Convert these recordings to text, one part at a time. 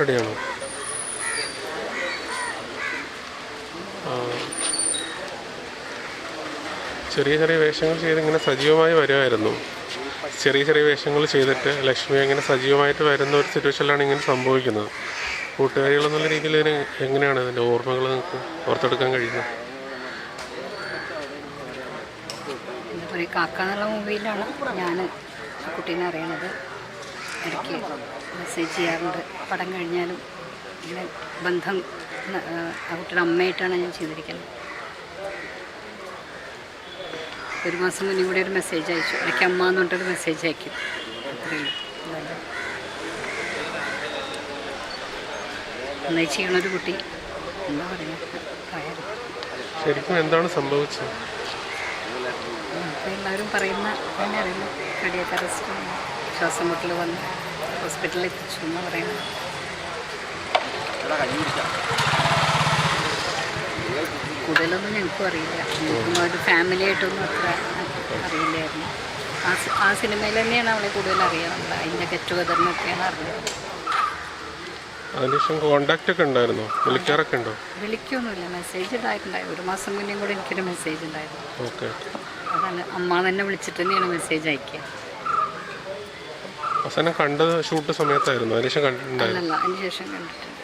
റെഡിയാണോ. ചെറിയ ചെറിയ വേഷങ്ങൾ ചെയ്ത് ഇങ്ങനെ സജീവമായി വരുമായിരുന്നു ചെറിയ ചെറിയ വേഷങ്ങൾ ചെയ്തിട്ട് ലക്ഷ്മി അങ്ങനെ സജീവമായിട്ട് വരുന്ന ഒരു സിറ്റുവേഷനിലാണ് ഇങ്ങനെ സംഭവിക്കുന്നത്. കൂട്ടുകാരികൾ എന്നുള്ള രീതിയിൽ ഇതിന് എങ്ങനെയാണ് ഇതിന്റെ ഓർമ്മകൾ നിങ്ങൾക്ക് ഓർത്തെടുക്കാൻ കഴിയുന്നത്? കാക്ക എന്നുള്ള മൂവിയിലാണ് ഞാൻ കുട്ടീനെ അറിയണത്. ഇടയ്ക്ക് മെസ്സേജ് ചെയ്യാറുണ്ട്. പടം കഴിഞ്ഞാലും ഇങ്ങനെ ബന്ധം ആ, കുട്ടിയുടെ അമ്മയായിട്ടാണ് ഞാൻ ചെയ്തിരിക്കുന്നത്. ഒരു മാസം മുന്നേ കൂടി ഒരു മെസ്സേജ് അയച്ചു. ഇടയ്ക്ക് അമ്മ എന്ന് പറഞ്ഞിട്ടൊരു മെസ്സേജ് അയക്കും. നന്നായി ചെയ്യണൊരു കുട്ടി. എന്താ പറയുക? പറയാം ശരിക്കും എന്താണ് സംഭവിച്ചത്? എല്ലാവരും പറയുന്ന തന്നെ അറിയില്ല കടിയൊക്കെ അറസ്റ്റ് ശ്വാസം മുട്ടൽ വന്ന് ഹോസ്പിറ്റലിൽ എത്തിച്ചു എന്ന് പറയുന്നത് കൂടുതലൊന്നും ഞങ്ങൾക്കും അറിയില്ല. ഞങ്ങൾക്കൊന്നും ഒരു ഫാമിലി ആയിട്ടൊന്നും അത്ര അറിയില്ലായിരുന്നു. ആ ആ സിനിമയിൽ തന്നെയാണ് അവളെ കൂടുതൽ അറിയാറുള്ളത് നമ്മൾ അതിന്റെ ഗെറ്റ് ടുഗദറിനൊക്കെയാണ് അറിഞ്ഞത്. അതിനുശേഷം ഒക്കെ ഉണ്ടായിരുന്നോ? വിളിക്കാറൊക്കെ ഉണ്ടോ? വിളിക്കൊന്നുമില്ല. മെസ്സേജ് ഉണ്ടായിട്ടുണ്ടായി ഒരു മാസം മുന്നേ കൂടെ എനിക്കൊരു മെസ്സേജ് ഉണ്ടായിരുന്നു. ഓക്കെ അതാണ് അമ്മ തന്നെ വിളിച്ചിട്ട് തന്നെയാണ് മെസ്സേജ് അയക്കുക. അവസാനം കണ്ടത് ഷൂട്ട് സമയത്തായിരുന്നു. അതിനുശേഷം കണ്ടിട്ടുണ്ടായിരുന്നു ശേഷം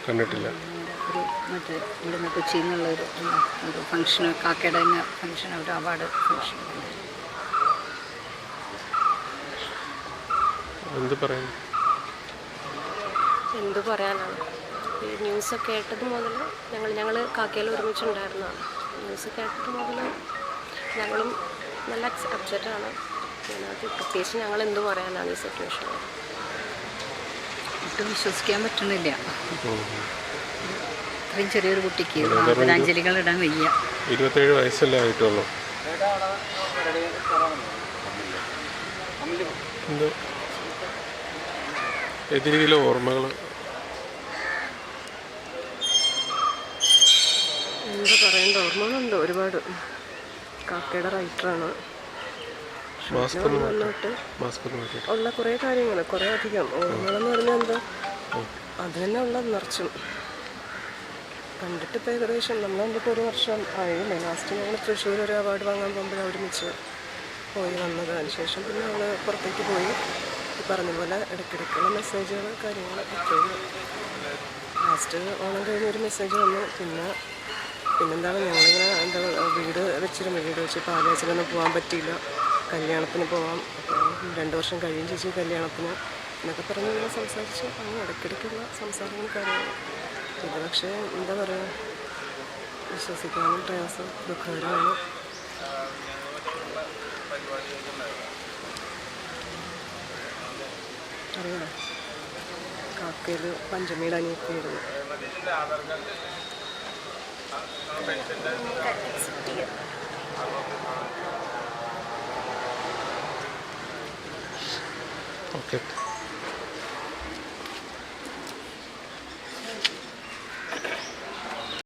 കണ്ടിട്ടില്ല. ഒരു മറ്റേ ഇവിടുന്ന് കൊച്ചിയിൽ നിന്നുള്ള ഒരു എന്താ, ഒരു ഫംഗ്ഷൻ കാക്കയുടെ തന്നെ ഫംഗ്ഷൻ ഒരു അവാർഡ് ഫംഗ്ഷൻ എന്ത് പറയുന്നു? എന്തു പറയാനാണ്? ഈ ന്യൂസ് കേട്ടത് മുതൽ ഞങ്ങൾ ഞങ്ങൾ കാക്കയിൽ ഒരുമിച്ചുണ്ടായിരുന്നതാണ്. ന്യൂസ് കേട്ടത് മുതൽ ഞങ്ങളും നല്ല അപ്സെറ്റാണ് അതിനകത്ത്. പ്രത്യേകിച്ച് ഞങ്ങൾ എന്ത് പറയാനാണ് ഈ സിറ്റുവേഷൻ ഒട്ടും വിശ്വസിക്കാൻ പറ്റുന്നില്ല. അത്രയും ഇത്രയും ചെറിയൊരു കുട്ടിക്ക് ആദരാഞ്ജലികൾ ഇടാൻ വയ്യ. ഇരുപത്തേഴ് വയസ്സല്ലേ ആയിട്ടുള്ളൂ. എതിരിയിലെ ഓർമ്മകൾ. എന്താ പറയേണ്ട? ഓർമ്മകളുണ്ട് ഒരുപാട്. കാക്കയുടെ റൈറ്ററാണ് വന്നിട്ട് ഉള്ള കുറേ കാര്യങ്ങൾ കുറേ അധികം. ഓർമ്മകളെന്ന് പറഞ്ഞാൽ എന്താ? അത് തന്നെ ഉള്ള നിറച്ചും കണ്ടിട്ട് ഇപ്പോൾ ഏകദേശം നമ്മൾ കണ്ടിട്ട് ഒരു വർഷം ആയില്ലേ? ലാസ്റ്റ് ഞങ്ങൾ തൃശ്ശൂർ ഒരു അവാർഡ് വാങ്ങാൻ പോകുമ്പോൾ ഒരുമിച്ച് പോയി വന്നത്. അതിനുശേഷം പിന്നെ അവൾ പുറത്തേക്ക് പോയി. ഈ പറഞ്ഞ പോലെ ഇടയ്ക്കിടയ്ക്കുള്ള മെസ്സേജുകൾ കാര്യങ്ങൾ ഇപ്പോഴും ലാസ്റ്റ് ഓണം കഴിഞ്ഞ് ഒരു മെസ്സേജ് വന്നു. പിന്നെ പിന്നെന്താണ്? ഞങ്ങളിങ്ങനെ എന്താ വീട് വെച്ചിരുന്നു. വീട് വെച്ച് പാലാച്ചിലൊന്നും പോകാൻ പറ്റിയില്ല. കല്യാണത്തിന് പോവാം. രണ്ട് വർഷം കഴിയും ചേച്ചി കല്യാണത്തിന് എന്നൊക്കെ പറഞ്ഞ് ഇങ്ങനെ സംസാരിച്ച് അങ്ങനെ ഇടയ്ക്കിടയ്ക്കുള്ള സംസാരങ്ങളും കാര്യങ്ങളും. ഇത് പക്ഷേ എന്താ പറയുക വിശ്വസിക്കാനും പ്രയാസം ദുഃഖകരമാണ്. അറിയാം കാക്കയിൽ പഞ്ചമിയുടെ അനിയത്തിയായിരുന്നു. ഓക്കെ